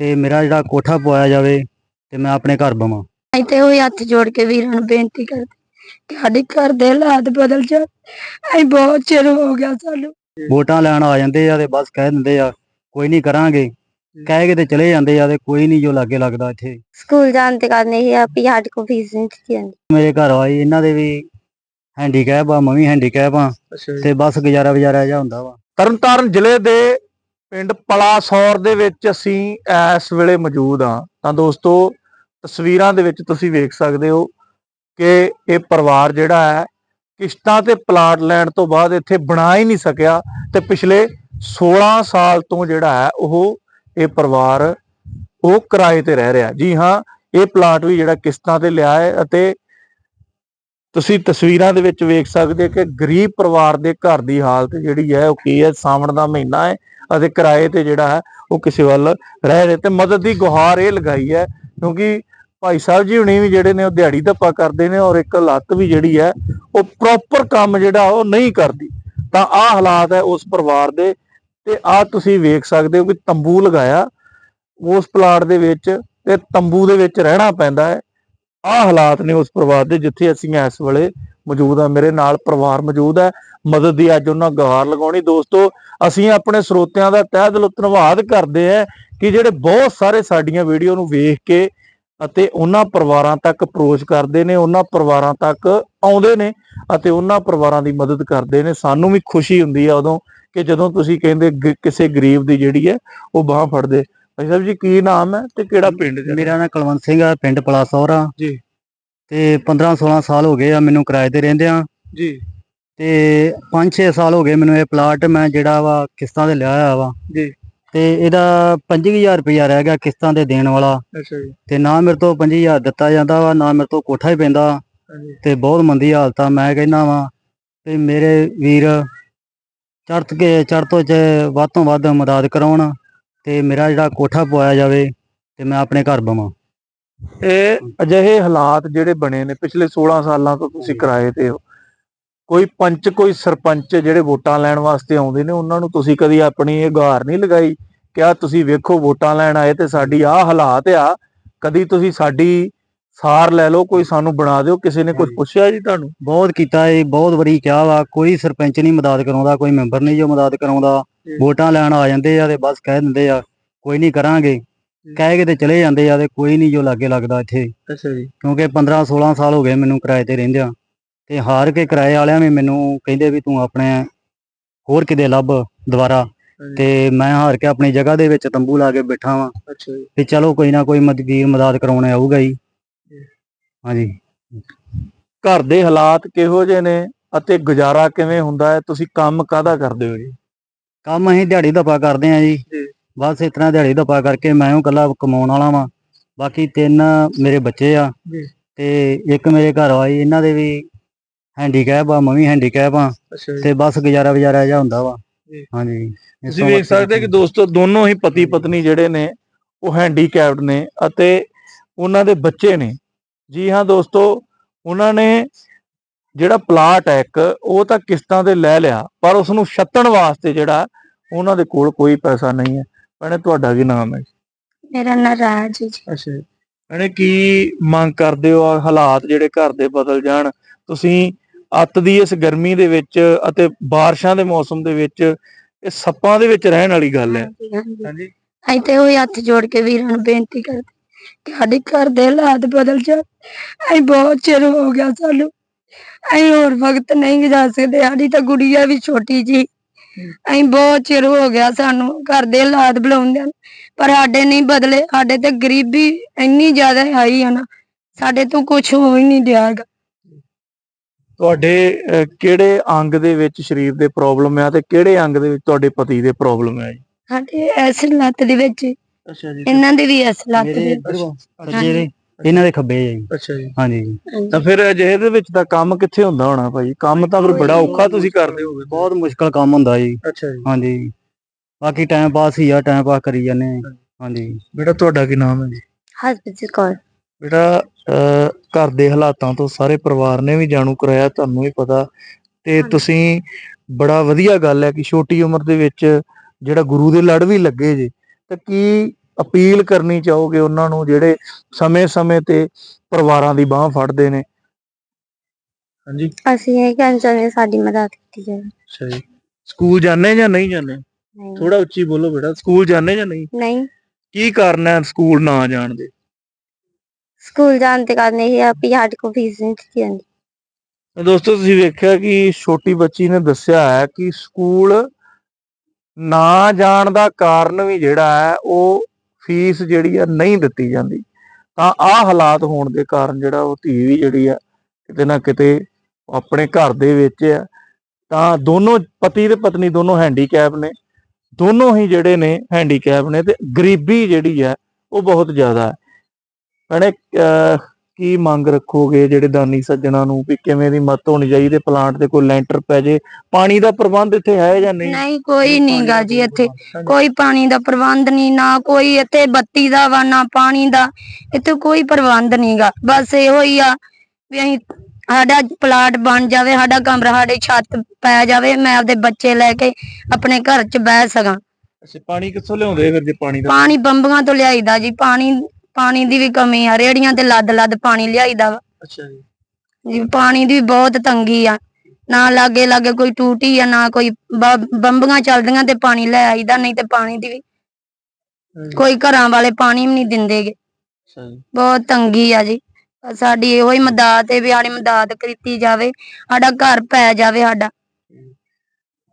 ਤੇ ਮੇਰਾ ਜਿਹੜਾ ਕੋਠਾ ਪਵਾਇਆ ਜਾਵੇ ਤੇ ਮੈਂ ਆਪਣੇ ਘਰ ਬਵਾਂ। ਅਸੀਂ ਤੇ ਉਹ ਹੱਥ ਜੋੜ ਕੇ ਵੀਰਾਂ ਨੂੰ ਬੇਨਤੀ ਕਰਦੇ ਕਿ ਸਾਡੇ ਘਰ ਦੇ ਹਾਲਾਤ ਬਦਲ ਜਾ ਅਸੀਂ ਬਹੁਤ ਚਿਰ ਹੋ ਗਿਆ ਸਾਨੂੰ। ਵੋਟਾਂ ਲੈਣ ਆ ਜਾਂਦੇ ਆ ਤੇ ਬਸ ਕਹਿ ਦਿੰਦੇ ਆ ਕੋਈ ਨਹੀਂ ਕਰਾਂਗੇ। ਕਹਿ ਕੇ ਤੇ ਚਲੇ ਜਾਂਦੇ ਆ ਤੇ ਕੋਈ ਨਹੀਂ ਜੋ ਲਾਗੇ ਲੱਗਦਾ ਇੱਥੇ। ਸਕੂਲ ਜਾਣ ਤੇ ਗੱਲ ਨਹੀਂ ਆ ਵੀ ਸਾਡੇ ਕੋਲ ਫੀਸ ਨਹੀਂ ਦਿੱਤੀ ਜਾਂਦੀ। ਮੇਰੇ ਘਰ ਆਈ ਇਹਨਾਂ ਦੇ ਵੀ ਹੈਂਡੀਕੈਪ ਆ ਮੈਂ ਵੀ ਹੈਂਡੀਕੈਪ ਆ ਅੱਛਾ ਤੇ ਬਸ ਗੁਜ਼ਾਰਾ ਵਜਾਰਾ ਜਿਹਾ ਹੁੰਦਾ ਵਾ। ਤਰਨਤਾਰਨ ਜ਼ਿਲ੍ਹੇ ਦੇ ਪਿੰਡ ਪਲਾਸੌਰ ਦੇ ਵਿੱਚ ਅਸੀਂ ਇਸ ਵੇਲੇ ਮੌਜੂਦ ਹਾਂ। ਤਾਂ ਦੋਸਤੋ, ਤਸਵੀਰਾਂ ਦੇ ਵਿੱਚ ਤੁਸੀਂ ਵੇਖ ਸਕਦੇ ਹੋ ਕਿ ਇਹ ਪਰਿਵਾਰ ਜਿਹੜਾ ਹੈ, ਕਿਸ਼ਤਾਂ ਤੇ ਪਲਾਟ ਲੈਣ ਤੋਂ ਬਾਅਦ ਇੱਥੇ ਬਣਾ ਹੀ ਨਹੀਂ ਸਕਿਆ ਤੇ ਪਿਛਲੇ 16 ਸਾਲ ਤੋਂ ਜਿਹੜਾ ਹੈ, ਉਹ ਇਹ ਪਰਿਵਾਰ ਉਹ ਕਿਰਾਏ ਤੇ ਰਹਿ ਰਿਹਾ। ਜੀ ਹਾਂ, ਇਹ ਪਲਾਟ ਵੀ ਜਿਹੜਾ ਕਿਸ਼ਤਾਂ ਤੇ ਲਿਆ ਹੈ ਅਤੇ ਤੁਸੀਂ ਤਸਵੀਰਾਂ ਦੇ ਵਿੱਚ ਵੇਖ ਸਕਦੇ ਕਿ ਗਰੀਬ ਪਰਿਵਾਰ ਦੇ ਘਰ ਦੀ ਹਾਲਤ ਜਿਹੜੀ ਹੈ, ਉਹ ਕੀ ਹੈ, ਸਾਵਣ ਦਾ ਮਹੀਨਾ ਹੈ ਅਤੇ ਕਿਰਾਏ ਤੇ ਜਿਹੜਾ ਹੈ ਉਹ ਕਿਸੇ ਵੱਲ ਰਹਿ ਰਹੇ। ਤੇ ਮਦਦ ਦੀ ਗੁਹਾਰ ਇਹ ਲਗਾਈ ਹੈ, ਕਿਉਂਕਿ ਭਾਈ ਸਾਹਿਬ ਜੀ ਹੁਣੀ ਵੀ ਜਿਹੜੇ ਨੇ ਉਹ ਦਿਹਾੜੀ ਧੱਪਾ ਕਰਦੇ ਨੇ ਔਰ ਇੱਕ ਲੱਤ ਵੀ ਜਿਹੜੀ ਹੈ ਉਹ ਪ੍ਰੋਪਰ ਕੰਮ ਜਿਹੜਾ ਉਹ ਨਹੀਂ ਕਰਦੀ। ਤਾਂ ਆਹ ਹਾਲਾਤ ਹੈ ਉਸ ਪਰਿਵਾਰ ਦੇ ਤੇ ਆਹ ਤੁਸੀਂ ਵੇਖ ਸਕਦੇ ਹੋ ਕਿ ਤੰਬੂ ਲਗਾਇਆ। ਉਸ ਪਲਾਟ ਦੇ ਵਿੱਚ ਤੇ ਤੰਬੂ ਦੇ ਵਿੱਚ ਰਹਿਣਾ ਪੈਂਦਾ ਹੈ। ਆਹ ਹਾਲਾਤ ਨੇ ਉਸ ਪਰਿਵਾਰ ਦੇ ਜਿੱਥੇ ਅਸੀਂ ਇਸ ਵੇਲੇ ਮੌਜੂਦ ਆ ਮੇਰੇ ਨਾਲ ਪਰਿਵਾਰ ਮੌਜੂਦ ਹੈ ਮਦਦ ਦੀ ਅੱਜ ਉਹਨਾਂ ਗੁਹਾਰ ਲਗਾਉਣੀ। ਦੋਸਤੋ ਅਸੀਂ ਆਪਣੇ ਸਰੋਤਿਆਂ ਦਾ ਤਹਿ ਦਿਲੋਂ ਧੰਨਵਾਦ ਕਰਦੇ ਹਾਂ ਕਿ ਜਿਹੜੇ ਬਹੁਤ ਸਾਰੇ ਸਾਡੀਆਂ ਵੀਡੀਓ ਨੂੰ ਵੇਖ ਕੇ ਅਤੇ ਉਹਨਾਂ ਪਰਿਵਾਰਾਂ ਤੱਕ ਅਪਰੋਚ ਕਰਦੇ ਨੇ ਉਹਨਾਂ ਪਰਿਵਾਰਾਂ ਤੱਕ ਆਉਂਦੇ ਨੇ ਅਤੇ ਉਹਨਾਂ ਪਰਿਵਾਰਾਂ ਦੀ ਮਦਦ ਕਰਦੇ ਨੇ। ਸਾਨੂੰ ਵੀ ਖੁਸ਼ੀ ਹੁੰਦੀ ਆ ਉਦੋਂ ਕਿ ਜਦੋਂ ਤੁਸੀਂ ਕਹਿੰਦੇ ਕਿਸੇ ਗਰੀਬ ਦੀ ਜਿਹੜੀ ਹੈ ਉਹ ਬਾਹ ਫੜਦੇ। ਭਾਈ ਸਾਹਿਬ ਜੀ ਕੀ ਨਾਮ ਹੈ ਤੇ ਕਿਹੜਾ ਪਿੰਡ ਮੇਰਾ ਨਾਮ ਕੁਲਵੰਤ ਸਿੰਘ ਆ ਪਿੰਡ ਪਲਾਸੌਰ ਜੀ। ਤੇ 15 16 ਸਾਲ ਹੋ ਗਏ ਆ ਮੈਨੂੰ ਕਿਰਾਏ ਤੇ ਰਹਿੰਦੇ ਆ। ਜੀ। ਤੇ 5-6 ਸਾਲ ਹੋ ਗਏ ਮੈਨੂੰ ਇਹ ਪਲਾਟ ਮੈਂ ਜਿਹੜਾ ਵਾ ਕਿਸ਼ਤਾਂ ਤੇ ਲਿਆ ਹੋਇਆ ਵਾ। ਜੀ। ਤੇ ਇਹਦਾ 25000 ਰੁਪਇਆ ਰਹਿ ਗਿਆ ਕਿਸ਼ਤਾਂ ਤੇ ਦੇਣ ਵਾਲਾ। ਅੱਛਾ ਜੀ। ਤੇ ਨਾ ਮੇਰੇ ਤੋਂ 25000 ਦਿੱਤਾ ਜਾਂਦਾ ਵਾ ਨਾ ਮੇਰੇ ਤੋਂ ਕੋਠਾ ਹੀ ਪੈਂਦਾ। ਤੇ ਬਹੁਤ ਮੰਦੀ ਹਾਲਤ ਆ ਮੈਂ ਕਹਿੰਦਾ ਵਾਂ। ਤੇ ਮੇਰੇ ਵੀਰ ਚੜ੍ਹ ਕੇ ਚੜ੍ਹ ਤੋਂ ਚ ਵੱਧ ਤੋਂ ਵੱਧ ਮਦਦ ਕਰਾਉਣ ਤੇ ਮੇਰਾ ਜਿਹੜਾ ਕੋਠਾ ਪਵਾਇਆ ਜਾਵੇ ਤੇ ਮੈਂ ਆਪਣੇ ਘਰ ਬਵਾਂ। ਇਹ ਅਜਿਹੇ ਹਾਲਾਤ ਜਿਹੜੇ ਬਣੇ ਨੇ ਪਿਛਲੇ 16 ਸਾਲਾਂ ਤੋਂ ਤੁਸੀਂ ਕਿਰਾਏ ਤੇ ਹੋ। ਕੋਈ ਪੰਚ ਕੋਈ ਸਰਪੰਚ ਜਿਹੜੇ ਵੋਟਾਂ ਲੈਣ ਵਾਸਤੇ ਆਉਂਦੇ ਨੇ ਉਹਨਾਂ ਨੂੰ ਤੁਸੀਂ ਕਦੀ ਆਪਣੀ ਇਹ ਗੁਹਾਰ ਨਹੀਂ ਲਗਾਈ ਕਿ ਆ ਤੁਸੀਂ ਵੇਖੋ ਵੋਟਾਂ ਲੈਣ ਆਏ ਤੇ ਸਾਡੀ ਆਹ ਹਾਲਾਤ ਆ ਕਦੀ ਤੁਸੀਂ ਸਾਡੀ ਸਾਰ ਲੈ ਲਓ ਕੋਈ ਸਾਨੂੰ ਬਣਾ ਦਿਓ ਕਿਸੇ ਨੇ ਕੁਝ ਪੁੱਛਿਆ ਜੀ ਤੁਹਾਨੂੰ? ਬਹੁਤ ਕੀਤਾ ਏ ਬਹੁਤ ਵਾਰੀ ਕਿਹਾ ਵਾ ਕੋਈ ਸਰਪੰਚ ਨਹੀਂ ਮਦਦ ਕਰਾਉਂਦਾ ਕੋਈ ਮੈਂਬਰ ਨਹੀਂ ਜੋ ਮਦਦ ਕਰਾਉਂਦਾ। ਵੋਟਾਂ ਲੈਣ ਆ ਜਾਂਦੇ ਆ ਤੇ ਬਸ ਕਹਿ ਦਿੰਦੇ ਆ ਕੋਈ ਨਹੀਂ ਕਰਾਂਗੇ। ਕਹਿ ਕੇ ਤੇ ਚਲੇ ਜਾਂਦੇ ਆ ਤੇ ਕੋਈ ਨਹੀਂ ਜੋ ਲਾਗੇ ਲੱਗਦਾ ਇੱਥੇ। ਅੱਛਾ ਜੀ। ਕਿਉਂਕਿ 15 16 ਸਾਲ ਹੋ ਗਏ ਮੈਨੂੰ ਕਿਰਾਏ ਤੇ ਰਹਿੰਦਿਆਂ। ਤੇ ਹਾਰ ਕੇ ਕਿਰਾਏ ਵਾਲਿਆਂ ਵੀ ਮੈਨੂੰ ਕਹਿੰਦੇ ਵੀ ਤੂੰ ਆਪਣੇ ਹੋਰ ਕਿਤੇ ਲੱਭ ਦੁਬਾਰਾ। ਤੇ ਮੈਂ ਹਾਰ ਕੇ ਆਪਣੀ ਜਗ੍ਹਾ ਦੇ ਵਿੱਚ ਤੰਬੂ ਲਾ ਕੇ ਬੈਠਾ ਵਾਂ। ਅੱਛਾ ਜੀ। ਤੇ ਚਲੋ ਕੋਈ ਨਾ ਕੋਈ ਮਦਵੀਰ ਮਦਦ ਕਰਾਉਣੇ ਆਊਗਾ ਹੀ ਹਾਂਜੀ। ਘਰ ਦੇ ਹਾਲਾਤ ਕਿਹੋ ਜਿਹੇ ਨੇ ਅਤੇ ਗੁਜ਼ਾਰਾ ਕਿਵੇਂ ਹੁੰਦਾ ਹੈ? ਤੁਸੀਂ ਕੰਮ ਕਾਹਦਾ ਕਰਦੇ ਹੋ ਜੀ? ਕੰਮ ਅਸੀਂ ਦਿਹਾੜੀ ਧੱਪਾ ਕਰਦੇ ਆਂ ਜੀ। ਜੀ। ਬਸ ਇਸ ਤਰ੍ਹਾਂ ਦਿਹਾੜੀ ਧੱਪਾ ਕਰਕੇ ਮੈਂ ਉਹ ਇਕੱਲਾ ਕਮਾਉਣ ਵਾਲਾ ਵਾਂ। ਬਾਕੀ ਤਿੰਨ ਮੇਰੇ ਬੱਚੇ ਆ ਜੀ। ਤੇ ਇੱਕ ਮੇਰੇ ਘਰ ਆਈ ਇਹਨਾਂ ਦੇ ਵੀ ਹੈਂਡੀਕੈਪ ਆ ਮੈਂ ਵੀ ਹੈਂਡੀਕੈਪ ਆ। ਅੱਛਾ ਤੇ ਬਸ ਗੁਜ਼ਾਰਾ ਵਜਾਰਾ ਜਿਹਾ ਹੁੰਦਾ ਵਾ। ਜੀ। ਹਾਂਜੀ। ਇਸ ਤੁਸੀਂ ਤੋਂ ਵੇਖ ਸਕਦੇ ਕਿ ਦੋਸਤੋ ਦੋਨੋਂ ਹੀ ਪਤੀ ਪਤਨੀ ਜਿਹੜੇ ਨੇ ਉਹ ਹੈਂਡੀਕੈਪਡ ਨੇ ਅਤੇ ਉਹਨਾਂ ਦੇ ਬੱਚੇ ਨੇ। ਜੀ ਹਾਂ ਦੋਸਤੋ ਉਹਨਾਂ ਨੇ ਜਿਹੜਾ ਪਲਾਟ ਹੈ ਇੱਕ ਉਹ ਤਾਂ ਕਿਸ਼ਤਾਂ ਤੇ ਲੈ ਲਿਆ ਪਰ ਉਸ ਨੂੰ ਛੱਤਣ ਵਾਸਤੇ ਜਿਹੜਾ ਉਹਨਾਂ ਦੇ ਕੋਲ ਕੋਈ ਪੈਸਾ ਨਹੀਂ ਹੈ। ਭੈਣੇ ਤੁਹਾਡਾ ਕੀ ਨਾਮ ਹੈ? ਮੇਰਾ ਨਾਂ ਰਾਜ ਜੀ। ਅੱਛਾ ਭੈਣੇ ਕੀ ਮੰਗ ਕਰਦੇ ਹੋ ਆਹ ਹਾਲਾਤ ਜਿਹੜੇ ਘਰ ਦੇ ਬਦਲ ਜਾਣ? ਤੁਸੀਂ ਅੱਤ ਦੀ ਇਸ ਗਰਮੀ ਦੇ ਵਿੱਚ ਅਤੇ ਬਾਰਿਸ਼ਾਂ ਦੇ ਮੌਸਮ ਦੇ ਵਿੱਚ ਇਹ ਸੱਪਾਂ ਦੇ ਵਿੱਚ ਰਹਿਣ ਵਾਲੀ ਗੱਲ ਹੈ। ਹਾਂਜੀ, ਹਾਂਜੀ। ਹਾਂਜੀ। ਅਸੀਂ ਤੇ ਉਹ ਹੱਥ ਜੋੜ ਕੇ ਵੀਰਾਂ ਨੂੰ ਬੇਨਤੀ ਕਰਦੇ ਕਿ ਸਾਡੇ ਘਰ ਦੇ ਹਾਲਾਤ ਬਦਲ ਜਾ ਅਸੀਂ ਬਹੁਤ ਚਿਰ ਹੋ ਗਿਆ ਸਾਨੂੰ। ਅਸੀਂ ਹੋਰ ਵਕਤ ਨਹੀਂ ਗੁਜ਼ਾਰ ਸਕਦੇ। ਸਾਡੀ ਤਾਂ ਗੁੜੀਆ ਵੀ ਛੋਟੀ ਜੀ। ਅਸੀਂ ਬਹੁਤ ਚਿਰ ਹੋ ਗਿਆ ਸਾਨੂੰ ਘਰ ਦੇ ਹਾਲਾਤ ਬੁਲਾਉਂਦੇ ਹਨ ਪਰ ਸਾਡੇ ਨਹੀਂ ਬਦਲੇ ਸਾਡੇ ਤੇ ਗਰੀਬੀ ਇੰਨੀ ਜ਼ਿਆਦਾ ਆਈ ਹੈ ਨਾ ਸਾਡੇ ਤੋਂ ਕੁਝ ਹੋ ਹੀ ਨਹੀਂ ਦਿਆਗਾ ਤੁਹਾਡੇ ਅਹ, ਕਿਹੜੇ ਅੰਗ ਦੇ ਵਿੱਚ ਸਰੀਰ ਦੇ ਪ੍ਰੋਬਲਮ ਹੈ ਤੇ ਕਿਹੜੇ ਅੰਗ ਦੇ ਵਿੱਚ ਤੁਹਾਡੇ ਪਤੀ ਦੇ ਪ੍ਰੋਬਲਮ ਹੈ ਜੀ? ਸਾਡੇ ਐਸ ਲੱਤ ਦੇ ਵਿੱਚ ਅੱਛਾ ਜੀ ਇਹਨਾਂ ਦੇ ਵੀ ਐਸ ਲੱਤ ਮੇਰੇ ਦੇ ਇੱਧਰ ਵਾ, ਦੇ। ਇਹਨਾਂ ਦੇ ਖੱਬੇ ਆ ਜੀ। ਅੱਛਾ ਜੀ। ਹਾਂਜੀ ਤਾਂ ਫਿਰ ਅਜਿਹੇ ਦੇ ਵਿੱਚ ਤਾਂ ਕੰਮ ਕਿੱਥੇ ਹੁੰਦਾ ਹੋਣਾ ਭਾਈ? ਕੰਮ ਤਾਂ ਫਿਰ ਬੜਾ ਔਖਾ ਤੁਸੀਂ ਕਰਦੇ ਹੋਗੇ ਬਹੁਤ ਮੁਸ਼ਕਲ ਕੰਮ ਹੁੰਦਾ ਜੀ। ਅੱਛਾ ਜੀ। ਹਾਂਜੀ ਬਾਕੀ ਟਾਈਮ ਪਾਸ ਹੀ ਆ ਟਾਈਮ ਪਾਸ ਕਰੀ ਜਾਂਦੇ ਆ। ਹਾਂਜੀ। ਬੇਟਾ ਤੁਹਾਡਾ ਕੀ ਨਾਮ ਹੈ ਜੀ? ਹਸਪੀਟਲ ਕੋਲ ਬੇਟਾ ਅਹ, ਘਰ ਦੇ ਹਾਲਾਤਾਂ ਤੋਂ ਸਾਰੇ ਪਰਿਵਾਰ ਨੇ ਵੀ ਜਾਣੂ ਕਰਾਇਆ ਤੁਹਾਨੂੰ ਵੀ ਪਤਾ। ਤੇ ਹਾਂਜੀ। ਤੁਸੀਂ ਬੜਾ ਵਧੀਆ ਗੱਲ ਹੈ ਕਿ ਛੋਟੀ ਉਮਰ ਦੇ ਵਿੱਚ ਜਿਹੜਾ ਗੁਰੂ ਦੇ ਲੜ ਵੀ ਲੱਗੇ ਜੇ ਤਾਂ ਕੀ ਅਪੀਲ ਕਰਨੀ ਚਾਹੋਗੇ ਉਹਨਾਂ ਨੂੰ ਜਿਹੜੇ ਸਮੇਂ-ਸਮੇਂ ਤੇ ਪਰਿਵਾਰਾਂ ਦੀ ਬਾਹ ਫੜਦੇ ਨੇ? ਹਾਂਜੀ। ਅਸੀਂ ਇਹ ਕਹਿਣਾ ਚਾਹੁੰਦੇ ਹਾਂ, ਸਾਡੀ ਮਦਦ ਕੀਤੀ ਜਾਵੇ। ਅੱਛਾ ਜੀ। ਸਕੂਲ ਜਾਂਦੇ ਜਾਂ ਨਹੀਂ ਜਾਂਦੇ? ਨਹੀਂ। ਥੋੜਾ ਉੱਚੀ ਬੋਲੋ ਬੇਟਾ ਸਕੂਲ ਜਾਂਦੇ ਜਾਂ ਨਹੀਂ? ਨਹੀਂ। ਕੀ ਕਾਰਨ ਹੈ ਸਕੂਲ ਨਾ ਜਾਣ ਦੇ? ਸਕੂਲ ਜਾਣ ਤੇ ਕਾਰਨ ਇਹ ਆ ਵੀ ਸਾਡੇ ਕੋਲ ਫੀਸ ਨਹੀਂ ਦਿੱਤੀ ਜਾਂਦੀ। ਤਾਂ ਦੋਸਤੋ ਤੁਸੀਂ ਵੇਖਿਆ ਕਿ ਛੋਟੀ ਬੱਚੀ ਨੇ ਦੱਸਿਆ ਹੈ ਕਿ ਸਕੂਲ ਨਾ ਜਾਣ ਦਾ ਕਾਰਨ ਵੀ ਜਿਹੜਾ ਹੈ ਉਹ ਫੀਸ ਜਿਹੜੀ ਆ ਨਹੀਂ ਦਿੱਤੀ ਜਾਂਦੀ। ਤਾਂ ਆਹ ਹਾਲਾਤ ਹੋਣ ਦੇ ਕਾਰਨ ਜਿਹੜਾ ਉਹ ਧੀ ਵੀ ਜਿਹੜੀ ਆ ਕਿਤੇ ਨਾ ਕਿਤੇ ਆਪਣੇ ਘਰ ਦੇ ਵਿੱਚ ਆ। ਤਾਂ ਦੋਨੋਂ ਪਤੀ ਤੇ ਪਤਨੀ ਦੋਨੋਂ ਹੈਂਡੀਕੈਪ ਨੇ। ਦੋਨੋਂ ਹੀ ਜਿਹੜੇ ਨੇ ਹੈਂਡੀਕੈਪ ਨੇ ਤੇ ਗਰੀਬੀ ਜਿਹੜੀ ਹੈ ਉਹ ਬਹੁਤ ਜ਼ਿਆਦਾ ਹੈ। ਭੈਣੇ, ਅਹ ਕੀ ਮੰਗ ਰੱਖੋਗੇ ਜਿਹੜੇ ਦਾਨੀ ਸੱਜਣਾ ਨੂੰ ਵੀ ਕਿਵੇਂ ਦੀ ਮਤ ਹੋਣੀ ਚਾਹੀਦੀ? ਪਲਾਂਟ ਤੇ ਕੋਈ ਲੈਂਟਰ ਪੈ ਜੇ। ਪਾਣੀ ਦਾ ਪ੍ਰਬੰਧ ਇੱਥੇ ਹੈ ਜਾਂ ਨਹੀਂ? ਨਹੀਂ ਕੋਈ ਨਹੀਂਗਾ ਜੀ ਇੱਥੇ। ਕੋਈ ਪਾਣੀ ਦਾ ਪ੍ਰਬੰਧ ਨਹੀਂ ਨਾ ਕੋਈ ਇੱਥੇ ਬੱਤੀ ਦਾ ਵਾ ਨਾ ਪਾਣੀ ਦਾ। ਇੱਥੇ ਕੋਈ ਪ੍ਰਬੰਧ ਨਹੀਂਗਾ। ਬਸ ਇਹੋ ਹੀ ਆ ਵੀ ਅਸੀਂ ਸਾਡਾ ਪਲਾਟ ਬਣ ਜਾਵੇ ਸਾਡਾ ਕਮਰਾ ਸਾਡੇ ਛੱਤ ਪੈ ਜਾਵੇ ਮੈਂ ਆਪਦੇ ਬੱਚੇ ਲੈ ਕੇ ਆਪਣੇ ਘਰ 'ਚ ਬਹਿ ਸਕਾਂ। ਅੱਛਾ ਪਾਣੀ ਕਿੱਥੋਂ ਲਿਆਉਂਦੇ ਫਿਰ ਜੇ ਪਾਣੀ ਦਾ? ਪਾਣੀ ਬੰਬੀਆਂ ਤੋਂ ਲਿਆਈਦਾ ਜੀ। ਪਾਣੀ ਪਾਣੀ ਦੀ ਵੀ ਕਮੀ ਆ ਰੇੜੀਆਂ ਤੇ ਲੱਦ ਲੱਦ ਪਾਣੀ ਲਿਆਈਦਾ ਵਾ। ਅੱਛਾ ਜੀ। ਜੀ ਪਾਣੀ ਦੀ ਵੀ ਬਹੁਤ ਤੰਗੀ ਆ। ਨਾ ਲਾਗੇ ਲਾਗੇ ਕੋਈ ਟੂਟੀ ਆ ਨਾ ਕੋਈ ਬ- ਬੰਬੀਆਂ ਚੱਲਦੀਆਂ ਤੇ ਪਾਣੀ ਲੈ ਆਈਦਾ ਨਹੀਂ ਤੇ ਪਾਣੀ ਦੀ ਵੀ ਕੋਈ ਘਰਾਂ ਵਾਲੇ ਪਾਣੀ ਵੀ ਨਹੀਂ ਦਿੰਦੇਗੇ। ਅੱਛਾ ਜੀ। ਬਹੁਤ ਤੰਗੀ ਆ ਜੀ। ਸਾਡੀ ਇਹੋ ਹੀ ਮਦਦ ਹੈ ਵੀ ਸਾਡੀ ਮਦਦ ਕੀਤੀ ਜਾਵੇ ਸਾਡਾ ਘਰ ਪੈ ਜਾਵੇ ਸਾਡਾ।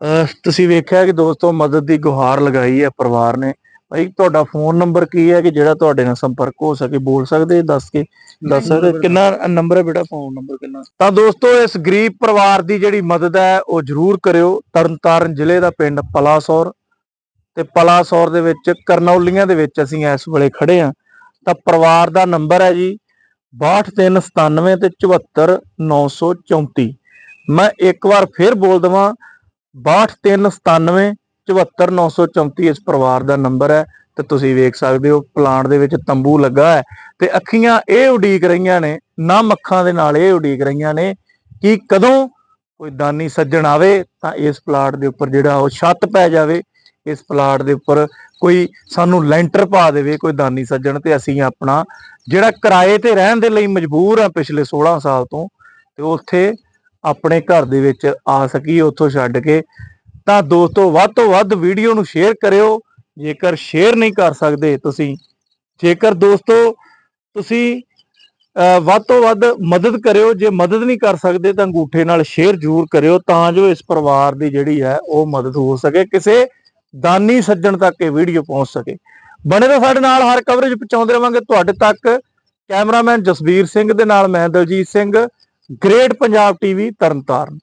ਅਹ ਤੁਸੀਂ ਵੇਖਿਆ ਕਿ ਦੋਸਤੋ ਮਦਦ ਦੀ ਗੁਹਾਰ ਲਗਾਈ ਹੈ ਪਰਿਵਾਰ ਨੇ। ਭਾਈ ਤੁਹਾਡਾ ਫੋਨ ਨੰਬਰ ਕੀ ਹੈ ਕਿ ਜਿਹੜਾ ਤੁਹਾਡੇ ਨਾਲ ਸੰਪਰਕ ਹੋ ਸਕੇ? ਬੋਲ ਸਕਦੇ ਦੱਸ ਕੇ ਦੱਸ ਸਕਦੇ ਕਿੰਨਾ ਨੰਬਰ ਹੈ ਬੇਟਾ ਫੋਨ ਨੰਬਰ ਕਿੰਨਾ? ਤਾਂ ਦੋਸਤੋ ਇਸ ਗਰੀਬ ਪਰਿਵਾਰ ਦੀ ਜਿਹੜੀ ਮਦਦ ਹੈ ਉਹ ਜ਼ਰੂਰ ਕਰਿਓ। ਤਰਨਤਾਰਨ ਜ਼ਿਲ੍ਹੇ ਦਾ ਪਿੰਡ ਪਲਾਸੌਰ ਤੇ ਪਲਾਸੌਰ ਦੇ ਵਿੱਚ ਕਰਨੌਲੀਆਂ ਦੇ ਵਿੱਚ ਅਸੀਂ ਇਸ ਵੇਲੇ ਖੜੇ ਆ ਤਾਂ ਪਰਿਵਾਰ ਦਾ ਨੰਬਰ ਹੈ ਜੀ 6297 ਤੇ 74934 ਮੈਂ ਇੱਕ ਵਾਰ ਫਿਰ ਬੋਲ ਦਵਾਂ 6297 74934 ਇਸ ਪਰਿਵਾਰ ਦਾ ਨੰਬਰ ਹੈ ਤੇ ਤੁਸੀਂ ਵੇਖ ਸਕਦੇ ਹੋ ਪਲਾਂਟ ਦੇ ਵਿੱਚ ਤੰਬੂ ਲੱਗਾ ਹੈ ਤੇ ਅੱਖੀਆਂ ਇਹ ਉਡੀਕ ਰਹੀਆਂ ਨੇ ਨਮ ਅੱਖਾਂ ਦੇ ਨਾਲ ਇਹ ਉਡੀਕ ਰਹੀਆਂ ਨੇ ਕਿ ਕਦੋਂ ਕੋਈ ਦਾਨੀ ਸੱਜਣ ਆਵੇ ਤਾਂ ਇਸ ਪਲਾਟ ਦੇ ਉੱਪਰ ਜਿਹੜਾ ਉਹ ਛੱਤ ਪੈ ਜਾਵੇ, ਇਸ ਪਲਾਟ ਦੇ ਉੱਪਰ ਕੋਈ ਸਾਨੂੰ ਲੈਂਟਰ ਪਾ ਦੇਵੇ ਕੋਈ ਦਾਨੀ ਸੱਜਣ ਤੇ ਅਸੀਂ ਆਪਣਾ ਜਿਹੜਾ ਕਿਰਾਏ ਤੇ ਰਹਿਣ ਦੇ ਲਈ ਮਜਬੂਰ ਆ ਪਿਛਲੇ 16 ਸਾਲ ਤੋਂ ਤੇ ਉੱਥੇ ਆਪਣੇ ਘਰ ਦੇ ਵਿੱਚ ਆ ਸਕੀਏ, ਉੱਥੋਂ ਛੱਡ ਕੇ ਤਾਂ ਦੋਸਤੋ, ਵੱਧ ਤੋਂ ਵੱਧ ਵੀਡੀਓ ਨੂੰ ਸ਼ੇਅਰ ਕਰਿਓ। ਜੇਕਰ ਸ਼ੇਅਰ ਨਹੀਂ ਕਰ ਸਕਦੇ ਤੁਸੀਂ, ਜੇਕਰ ਦੋਸਤੋ ਤੁਸੀਂ ਵੱਧ ਤੋਂ ਵੱਧ ਮਦਦ ਕਰਿਓ, ਜੇ ਮਦਦ ਨਹੀਂ ਕਰ ਸਕਦੇ ਤਾਂ ਅੰਗੂਠੇ ਨਾਲ ਸ਼ੇਅਰ ਜ਼ਰੂਰ ਕਰਿਓ, ਤਾਂ ਜੋ ਇਸ ਪਰਿਵਾਰ ਦੀ ਜਿਹੜੀ ਹੈ ਉਹ ਮਦਦ ਹੋ ਸਕੇ, ਕਿਸੇ ਦਾਨੀ ਸੱਜਣ ਤੱਕ ਇਹ ਵੀਡੀਓ ਪਹੁੰਚ ਸਕੇ। ਬਣੇ ਰਹੋ ਸਾਡੇ ਨਾਲ, ਹਰ ਕਵਰੇਜ ਪਹੁੰਚਾਉਂਦੇ ਰਵਾਂਗੇ। ਤੁਹਾਡੇ ਤੱਕ ਕੈਮਰਾਮੈਨ ਜਸਵੀਰ ਸਿੰਘ ਦੇ ਨਾਲ ਮੈਂ ਦਲਜੀਤ ਸਿੰਘ ਗ੍ਰੇਟ ਪੰਜਾਬ ਟੀਵੀ ਤਰਨਤਾਰਨ।